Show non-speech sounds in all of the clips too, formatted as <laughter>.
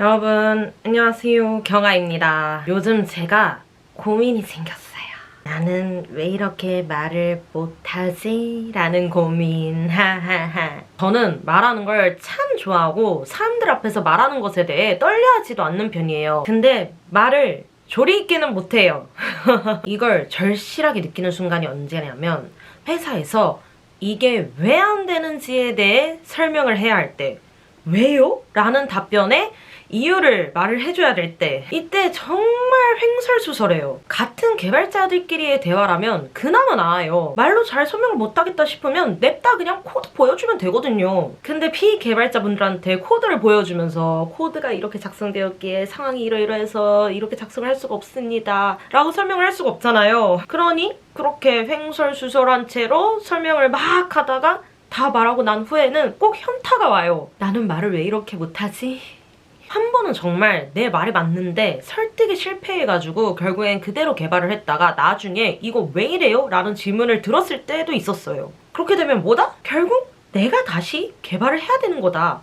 여러분, 안녕하세요. 경아입니다. 요즘 제가 고민이 생겼어요. 나는 왜 이렇게 말을 못하지? 라는 고민. <laughs> 하하하. 저는 말하는 걸 참 좋아하고 사람들 앞에서 말하는 것에 대해 떨려하지도 않는 편이에요. 근데 말을 조리 있게는 못해요. <laughs> 이걸 절실하게 느끼는 순간이 언제냐면 회사에서 이게 왜 안 되는지에 대해 설명을 해야 할 때, 왜요? 라는 답변에 이유를 말을 해줘야 될 때, 이때 정말 횡설수설해요. 같은 개발자들끼리의 대화라면 그나마 나아요. 말로 잘 설명을 못하겠다 싶으면 냅다 그냥 코드 보여주면 되거든요. 근데 피개발자분들한테 코드를 보여주면서 코드가 이렇게 작성되었기에 상황이 이러이러해서 이렇게 작성을 할 수가 없습니다. 라고 설명을 할 수가 없잖아요. 그러니 그렇게 횡설수설한 채로 설명을 막 하다가 다 말하고 난 후에는 꼭 현타가 와요. 나는 말을 왜 이렇게 못하지? 한 번은 정말 내 말이 맞는데 설득에 실패해가지고 결국엔 그대로 개발을 했다가 나중에 이거 왜 이래요? 라는 질문을 들었을 때도 있었어요. 그렇게 되면 뭐다? 결국 내가 다시 개발을 해야 되는 거다.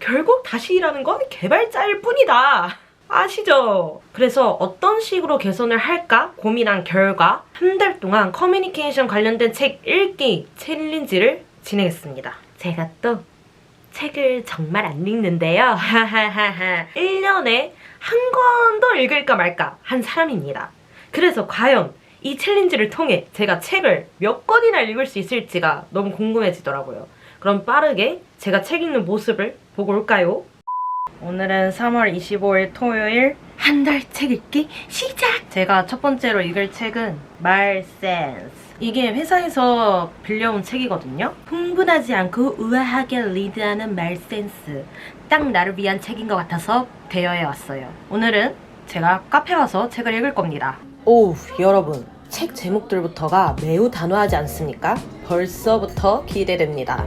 결국 다시 일하는 건 개발자일 뿐이다. 아시죠? 그래서 어떤 식으로 개선을 할까 고민한 결과 한 달 동안 커뮤니케이션 관련된 책 읽기 챌린지를 진행했습니다. 제가 또 책을 정말 안 읽는데요. 하하하하. 1년에 한 권도 읽을까 말까 한 사람입니다. 그래서 과연 이 챌린지를 통해 제가 책을 몇 권이나 읽을 수 있을지가 너무 궁금해지더라고요. 그럼 빠르게 제가 책 읽는 모습을 보고 올까요? 오늘은 3월 25일 토요일 한 달 책 읽기 시작! 제가 첫 번째로 읽을 책은 말센스 이게 회사에서 빌려온 책이거든요. 흥분하지 않고 우아하게 리드하는 말센스 딱 나를 위한 책인 것 같아서 대여해 왔어요. 오늘은 제가 카페 와서 책을 읽을 겁니다. 오 여러분 책 제목들부터가 매우 단호하지 않습니까? 벌써부터 기대됩니다.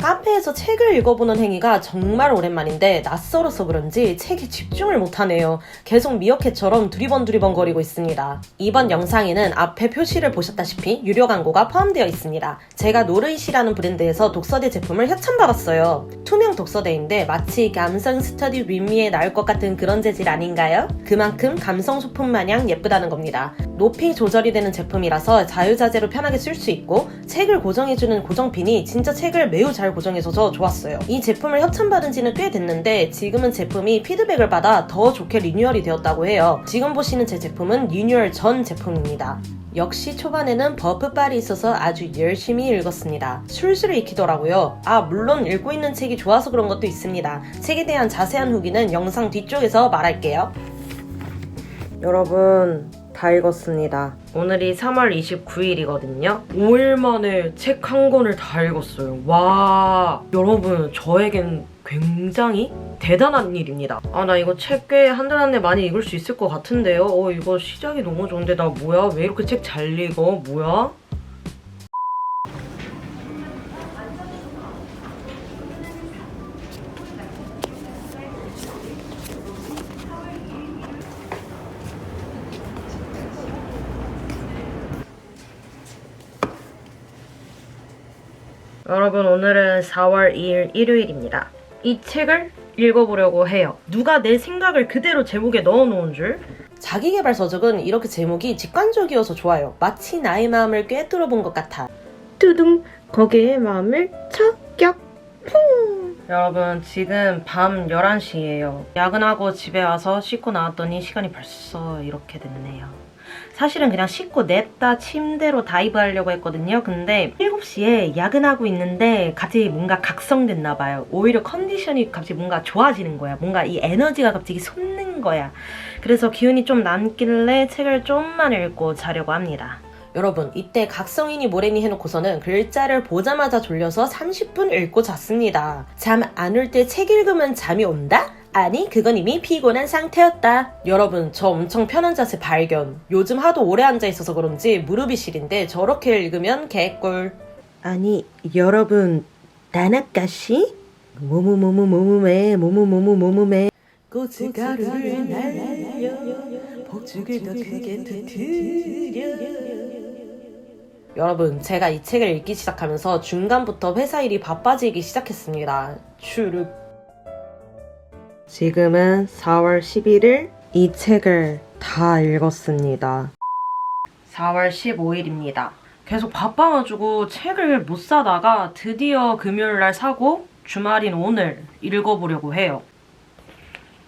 카페에서 책을 읽어보는 행위가 정말 오랜만인데 낯설어서 그런지 책에 집중을 못하네요. 계속 미어캣처럼 두리번두리번 거리고 있습니다. 이번 영상에는 앞에 표시를 보셨다시피 유료 광고가 포함되어 있습니다. 제가 노르이시라는 브랜드에서 독서대 제품을 협찬받았어요. 투명 독서대인데 마치 감성 스터디 윈미에 나올 것 같은 그런 재질 아닌가요? 그만큼 감성 소품 마냥 예쁘다는 겁니다. 높이 조절이 되는 제품이라서 자유자재로 편하게 쓸 수 있고 책을 고정해주는 고정핀이 진짜 책을 매우 잘 고정해줘서 좋았어요. 이 제품을 협찬받은 지는 꽤 됐는데 지금은 제품이 피드백을 받아 더 좋게 리뉴얼이 되었다고 해요. 지금 보시는 제 제품은 리뉴얼 전 제품입니다. 역시 초반에는 버프빨이 있어서 아주 열심히 읽었습니다. 술술 읽히더라고요. 아, 물론 읽고 있는 책이 좋아서 그런 것도 있습니다. 책에 대한 자세한 후기는 영상 뒤쪽에서 말할게요. 여러분, 다 읽었습니다. 오늘이 3월 29일이거든요. 5일 만에 책 한 권을 다 읽었어요. 와, 여러분, 저에겐 굉장히 대단한 일입니다. 아, 나 이거 책 꽤 한 달 안에 많이 읽을 수 있을 것 같은데요. 어, 이거 시작이 너무 좋은데, 나 뭐야? 왜 이렇게 책 잘 읽어? 뭐야? 여러분 오늘은 4월 2일 일요일입니다. 이 책을 읽어보려고 해요. 누가 내 생각을 그대로 제목에 넣어놓은 줄? 자기개발 서적은 이렇게 제목이 직관적이어서 좋아요. 마치 나의 마음을 꿰뚫어 본 것 같아. 뚜둥 거기에 마음을 척격 퐁 여러분 지금 밤 11시예요. 야근하고 집에 와서 씻고 나왔더니 시간이 벌써 이렇게 됐네요. 사실은 그냥 씻고 냅다 침대로 다이브 하려고 했거든요. 근데 7시에 야근하고 있는데 갑자기 뭔가 각성됐나 봐요. 오히려 컨디션이 갑자기 뭔가 좋아지는 거야. 뭔가 이 에너지가 갑자기 솟는 거야. 그래서 기운이 좀 남길래 책을 좀만 읽고 자려고 합니다. 여러분, 이때 각성이니 뭐래니 해놓고서는 글자를 보자마자 졸려서 30분 읽고 잤습니다. 잠 안 올 때 책 읽으면 잠이 온다? 아니, 그건 이미 피곤한 상태였다. 여러분, 저 엄청 편한 자세 발견. 요즘 하도 오래 앉아 있어서 그런지 무릎이 시린데 저렇게 읽으면 개꿀. 아니, 여러분, 다나까시? 모모모모모모메, 모모모모모모메. 고춧가루를 날려, 복죽을 더 크게 터뜨려. 여러분, 제가 이 책을 읽기 시작하면서 중간부터 회사 일이 바빠지기 시작했습니다. 추룩. 지금은 4월 11일 이 책을 다 읽었습니다. 4월 15일입니다. 계속 바빠가지고 책을 못 사다가 드디어 금요일날 사고 주말인 오늘 읽어보려고 해요.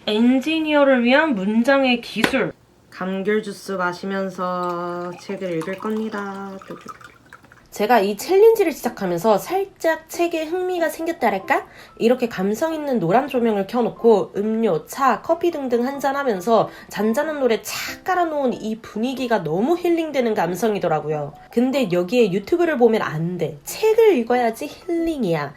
엔지니어를 위한 문장의 기술. 감귤 주스 마시면서 책을 읽을 겁니다. 제가 이 챌린지를 시작하면서 살짝 책에 흥미가 생겼다랄까? 이렇게 감성 있는 노란 조명을 켜놓고 음료, 차, 커피 등등 한잔하면서 잔잔한 노래 착 깔아놓은 이 분위기가 너무 힐링되는 감성이더라고요. 근데 여기에 유튜브를 보면 안 돼. 책을 읽어야지 힐링이야.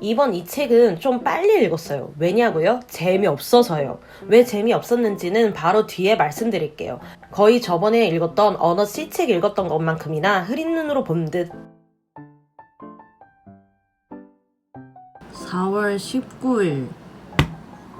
이번 이 책은 좀 빨리 읽었어요. 왜냐고요? 재미없어서요. 왜 재미없었는지는 바로 뒤에 말씀드릴게요. 거의 저번에 읽었던 언어 C책 읽었던 것만큼이나 흐린 눈으로 본 듯. 4월 19일.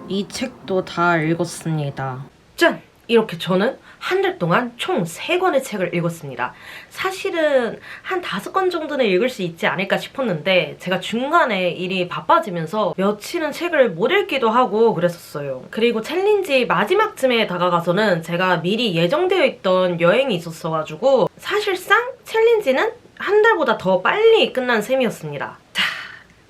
이 책도 다 읽었습니다. 짠! 이렇게 저는 한 달 동안 총 3권의 책을 읽었습니다. 사실은 한 5권 정도는 읽을 수 있지 않을까 싶었는데 제가 중간에 일이 바빠지면서 며칠은 책을 못 읽기도 하고 그랬었어요. 그리고 챌린지 마지막쯤에 다가가서는 제가 미리 예정되어 있던 여행이 있었어가지고 사실상 챌린지는 한 달보다 더 빨리 끝난 셈이었습니다. 자,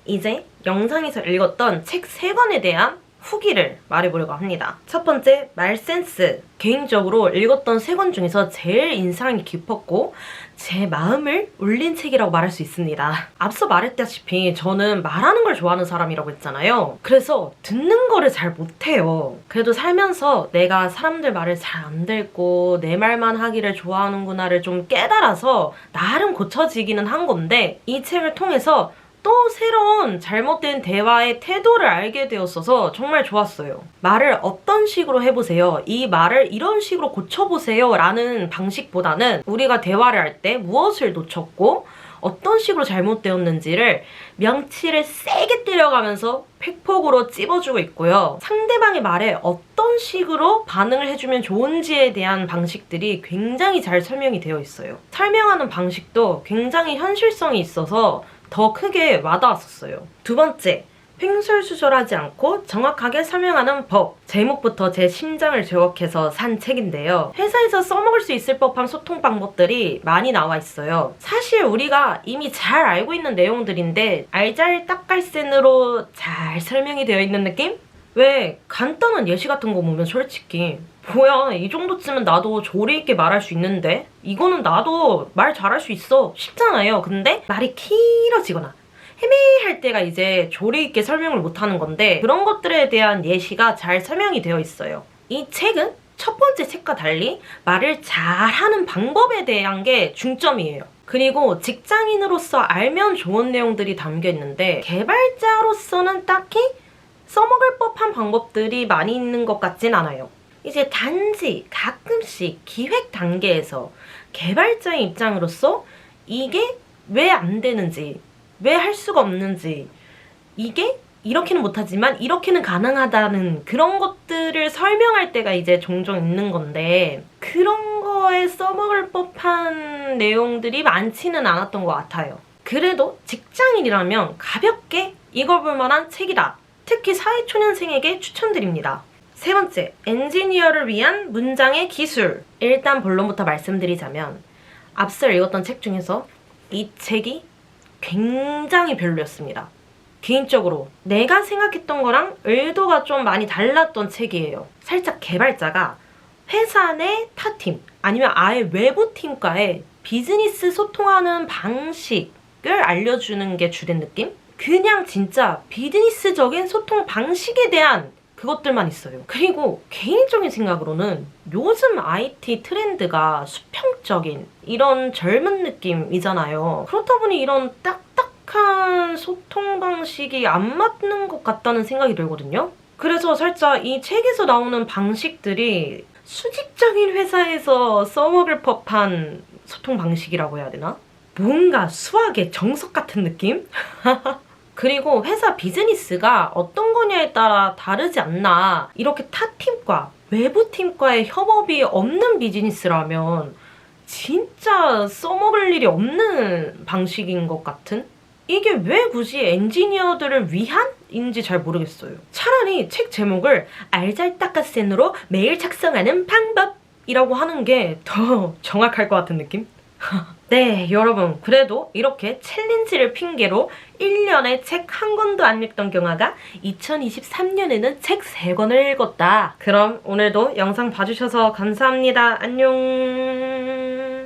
이제 영상에서 읽었던 책 3권에 대한 후기를 말해보려고 합니다. 첫 번째, 말센스. 개인적으로 읽었던 세 권 중에서 제일 인상이 깊었고, 제 마음을 울린 책이라고 말할 수 있습니다. 앞서 말했다시피 저는 말하는 걸 좋아하는 사람이라고 했잖아요. 그래서 듣는 거를 잘 못해요. 그래도 살면서 내가 사람들 말을 잘 안 듣고 내 말만 하기를 좋아하는구나를 좀 깨달아서 나름 고쳐지기는 한 건데, 이 책을 통해서 또 새로운 잘못된 대화의 태도를 알게 되었어서 정말 좋았어요. 말을 어떤 식으로 해보세요. 이 말을 이런 식으로 고쳐보세요. 라는 방식보다는 우리가 대화를 할 때 무엇을 놓쳤고 어떤 식으로 잘못되었는지를 명치를 세게 때려가면서 팩폭으로 찝어주고 있고요. 상대방의 말에 어떤 식으로 반응을 해주면 좋은지에 대한 방식들이 굉장히 잘 설명이 되어 있어요. 설명하는 방식도 굉장히 현실성이 있어서 더 크게 와닿았었어요. 두 번째, 횡설수설하지 않고 정확하게 설명하는 법. 제목부터 제 심장을 저격해서 산 책인데요. 회사에서 써먹을 수 있을 법한 소통 방법들이 많이 나와 있어요. 사실 우리가 이미 잘 알고 있는 내용들인데 알잘딱갈센으로 잘 설명이 되어 있는 느낌? 왜 간단한 예시 같은 거 보면 솔직히 뭐야 이 정도쯤은 나도 조리 있게 말할 수 있는데? 이거는 나도 말 잘할 수 있어 쉽잖아요. 근데 말이 길어지거나 헤매할 때가 이제 조리 있게 설명을 못하는 건데 그런 것들에 대한 예시가 잘 설명이 되어 있어요. 이 책은 첫 번째 책과 달리 말을 잘하는 방법에 대한 게 중점이에요. 그리고 직장인으로서 알면 좋은 내용들이 담겨 있는데 개발자로서는 딱히 써먹을 법한 방법들이 많이 있는 것 같진 않아요. 이제 단지 가끔씩 기획 단계에서 개발자의 입장으로서 이게 왜 안 되는지, 왜 할 수가 없는지, 이게 이렇게는 못하지만 이렇게는 가능하다는 그런 것들을 설명할 때가 이제 종종 있는 건데 그런 거에 써먹을 법한 내용들이 많지는 않았던 것 같아요. 그래도 직장인이라면 가볍게 읽어볼 만한 책이다. 특히 사회초년생에게 추천드립니다. 세 번째, 엔지니어를 위한 문장의 기술. 일단 본론부터 말씀드리자면 앞서 읽었던 책 중에서 이 책이 굉장히 별로였습니다. 개인적으로 내가 생각했던 거랑 의도가 좀 많이 달랐던 책이에요. 살짝 개발자가 회사 내 타팀 아니면 아예 외부 팀과의 비즈니스 소통하는 방식을 알려주는 게 주된 느낌? 그냥 진짜 비즈니스적인 소통 방식에 대한 그것들만 있어요. 그리고 개인적인 생각으로는 요즘 IT 트렌드가 수평적인 이런 젊은 느낌이잖아요. 그렇다 보니 이런 딱딱한 소통 방식이 안 맞는 것 같다는 생각이 들거든요. 그래서 살짝 이 책에서 나오는 방식들이 수직적인 회사에서 써먹을 법한 소통 방식이라고 해야 되나? 뭔가 수학의 정석 같은 느낌? <laughs> 그리고 회사 비즈니스가 어떤 거냐에 따라 다르지 않나. 이렇게 타 팀과 외부 팀과의 협업이 없는 비즈니스라면 진짜 써먹을 일이 없는 방식인 것 같은? 이게 왜 굳이 엔지니어들을 위한 인지 잘 모르겠어요. 차라리 책 제목을 알잘딱가센으로 매일 작성하는 방법 이라고 하는 게 더 <laughs> 정확할 것 같은 느낌? <laughs> 네, 여러분. 그래도 이렇게 챌린지를 핑계로 1년에 책 한 권도 안 읽던 경아가 2023년에는 책 3권을 읽었다. 그럼 오늘도 영상 봐주셔서 감사합니다. 안녕.